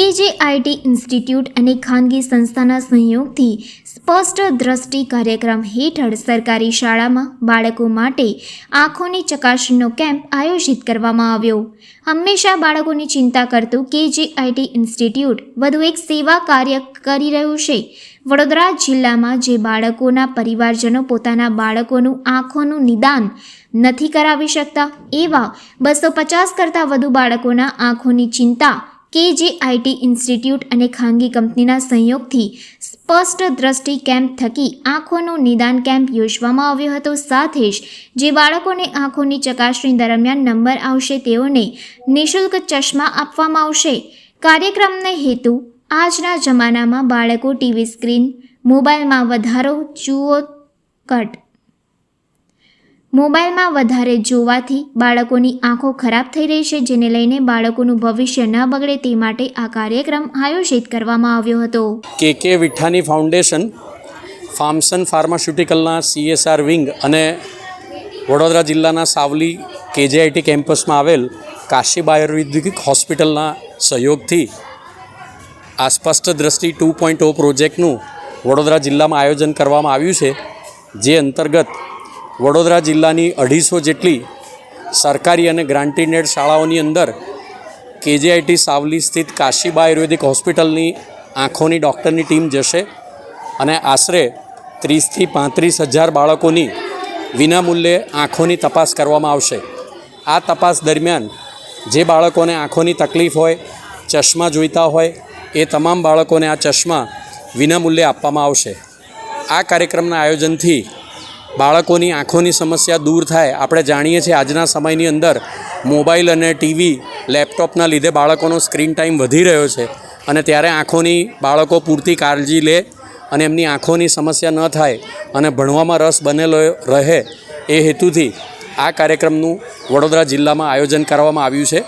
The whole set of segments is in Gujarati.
કેજે આઈટી ઇન્સ્ટિટ્યૂટ અને ખાનગી સંસ્થાના સંયોગથી સ્પષ્ટ દ્રષ્ટિ કાર્યક્રમ હેઠળ સરકારી શાળામાં બાળકો માટે આંખોની ચકાસણીનો કેમ્પ આયોજિત કરવામાં આવ્યો. હંમેશા બાળકોની ચિંતા કરતું કેજેઆઈટી ઇન્સ્ટિટ્યૂટ વધુ એક સેવા કાર્ય કરી રહ્યું છે. વડોદરા જિલ્લામાં જે બાળકોના પરિવારજનો પોતાના બાળકોનું આંખોનું નિદાન નથી કરાવી શકતા, એવા બસો પચાસ કરતાં વધુ બાળકોના આંખોની ચિંતા કે જે આઈટી ઇન્સ્ટિટ્યૂટ અને ખાનગી કંપનીના સંયોગથી સ્પષ્ટ દ્રષ્ટિ કેમ્પ થકી આંખોનું નિદાન કેમ્પ યોજવામાં આવ્યો હતો. સાથે જ જે બાળકોને આંખોની ચકાસણી દરમિયાન નંબર આવશે તેઓને નિઃશુલ્ક ચશ્મા આપવામાં આવશે. કાર્યક્રમને હેતુ આજના જમાનામાં બાળકો ટીવી સ્ક્રીન, મોબાઈલમાં વધારો, જુઓ, કટ મોબાઈલમાં વધારે જોવાથી બાળકોની આંખો ખરાબ થઈ રહી છે, જેને લઈને બાળકોનું ભવિષ્ય ન બગડે તે માટે આ કાર્યક્રમ આયોજિત કરવામાં આવ્યો હતો. કે કે વિઠ્ઠાની ફાઉન્ડેશન, ફાર્મસન ફાર્માસ્યુટિકલના સીએસઆર વિંગ અને વડોદરા જિલ્લાના સાવલી કેજીઆઈટી કેમ્પસમાં આવેલ કાશી આયુર્વેદિક હોસ્પિટલના સહયોગથી આ સ્પષ્ટ દ્રષ્ટિ ટુ પોઈન્ટ ઓ પ્રોજેક્ટનું વડોદરા જિલ્લામાં આયોજન કરવામાં આવ્યું છે, જે અંતર્ગત વડોદરા જિલ્લાની અઢીસો જેટલી સરકારી અને ગ્રાન્ટીનેડ શાળાઓની અંદર કેજીઆઈટી સાવલી સ્થિત કાશીબા આયુર્વેદિક હોસ્પિટલની આંખોની ડૉક્ટરની ટીમ જશે અને આશરે ત્રીસથી પાંત્રીસ હજાર બાળકોની વિનામૂલ્યે આંખોની તપાસ કરવામાં આવશે. આ તપાસ દરમિયાન જે બાળકોને આંખોની તકલીફ હોય, ચશ્મા જોઈતા હોય, એ તમામ બાળકોને આ ચશ્મા વિનામૂલ્યે આપવામાં આવશે. આ કાર્યક્રમના આયોજનથી બાળકોની આંખોની સમસ્યા દૂર થાય. આપણે જાણીએ છીએ આજના સમયની અંદર મોબાઈલ અને ટીવી, લેપટોપના લીધે બાળકોનો સ્ક્રીન ટાઈમ વધી રહ્યો છે અને ત્યારે આંખોની બાળકો પૂરતી કાળજી લે અને એમની આંખોની સમસ્યા ન થાય અને ભણવામાં રસ બનેલો રહે એ હેતુથી આ કાર્યક્રમનું વડોદરા જિલ્લામાં આયોજન કરવામાં આવ્યું છે.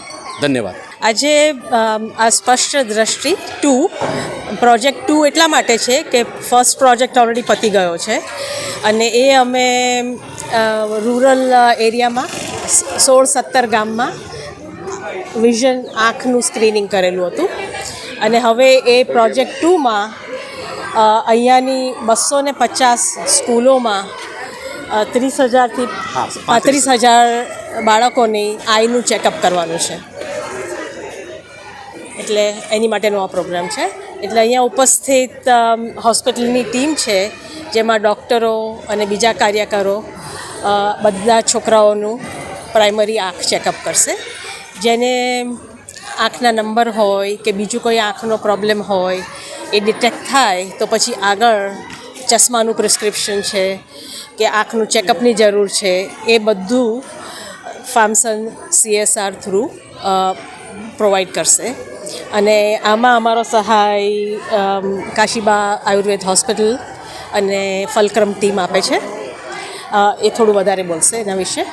ધન્યવાદ. આજે આ સ્પષ્ટ દ્રષ્ટિ ટુ પ્રોજેક્ટ ટુ એટલા માટે છે કે ફર્સ્ટ પ્રોજેક્ટ ઓલરેડી પતી ગયો છે. અને એ અમે રૂરલ એરિયામાં સોળ સત્તર ગામમાં વિઝન આંખનું સ્ક્રીનિંગ કરેલું હતું. અને હવે એ પ્રોજેક્ટ ટુમાં અહીંયાની બસો ને પચાસ સ્કૂલોમાં ત્રીસ હજારથી પાંત્રીસ. હજાર બાળકોની આઈનું ચેકઅપ કરવાનું છે. એટલે એની માટેનો આ પ્રોગ્રામ છે. એટલે અહીંયા ઉપસ્થિત હોસ્પિટલની ટીમ છે, જેમાં ડૉક્ટરો અને બીજા કાર્યકરો બધા છોકરાઓનું પ્રાઇમરી આંખ ચેકઅપ કરશે. જેને આંખના નંબર હોય કે બીજું કોઈ આંખનો પ્રોબ્લેમ હોય, એ ડિટેક્ટ થાય, તો પછી આગળ ચશ્માનું પ્રિસ્ક્રિપ્શન છે, કે આંખનું ચેકઅપની જરૂર છે, એ બધું ફાર્મસન સીએસઆર થ્રુ પ્રોવાઈડ કરશે. અને આમાં અમારો સહાય કાશીબા આયુર્વેદ હોસ્પિટલ અને ફલક્રમ ટીમ આપે છે. એ થોડું વધારે બોલશે એના વિશે.